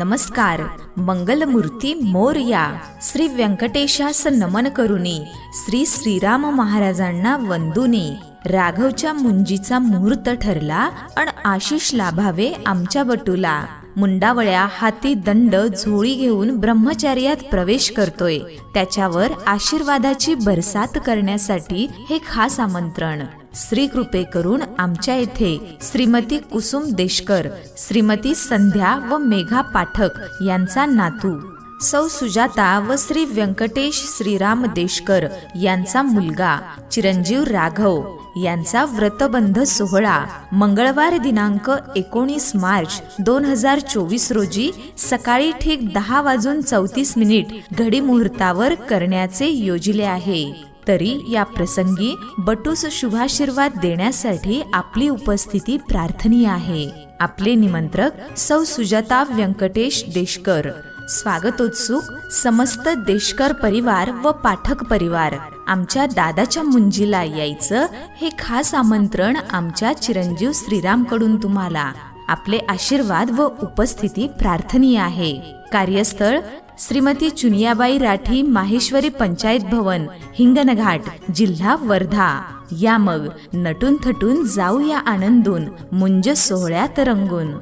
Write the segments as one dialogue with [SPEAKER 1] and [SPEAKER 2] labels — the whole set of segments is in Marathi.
[SPEAKER 1] नमस्कार. मंगलमूर्ती मोरया. श्री व्यंकटेशास नमन करुनी. श्री श्रीराम महाराजांना वंदुनी. राघवच्या मुंजीचा मुहूर्त ठरला अन आशिष लाभावे आमच्या बटूला मुंडावळ्या हाती दंड झोळी घेऊन ब्रह्मचार्यात प्रवेश करतोय. त्याच्यावर आशीर्वादाची बरसात करण्यासाठी हे खास आमंत्रण. श्री कृपे करून आमच्या येथे श्रीमती कुसुम देशकर श्रीमती संध्या व मेघा पाठक यांचा नातू सौ सुजाता व श्री व्यंकटेश श्रीराम देशकर यांचा मुलगा चिरंजीव राघव यांचा व्रतबंध सोहळा मंगळवार दिनांक एकोणीस मार्च दोन हजार चोवीस रोजी सकाळी ठीक दहा वाजून चौतीस मिनिट घडी मुहूर्तावर करण्याचे योजिले आहे. तरी या प्रसंगी बटूस शुभाशीर्वाद देण्यासाठी आपली उपस्थिती प्रार्थनीय आहे. आपले निमंत्रक सौ सुजाता व्यंकटेश देशकर. स्वागतोत्सुक समस्त देशकर परिवार व पाठक परिवार. आमच्या दादाच्या मुंजीला यायचं हे खास आमंत्रण आमच्या चिरंजीव श्रीरामकडून तुम्हाला. आपले आशीर्वाद व उपस्थिती प्रार्थनीय आहे. कार्यस्थळ श्रीमती चुनियाबाई राठी माहेश्वरी पंचायत भवन हिंगणघाट जिल्हा वर्धा. या मग नटून थटून जाऊया आनंदून मुंज सोहळ्यात रंगून.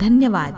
[SPEAKER 1] धन्यवाद.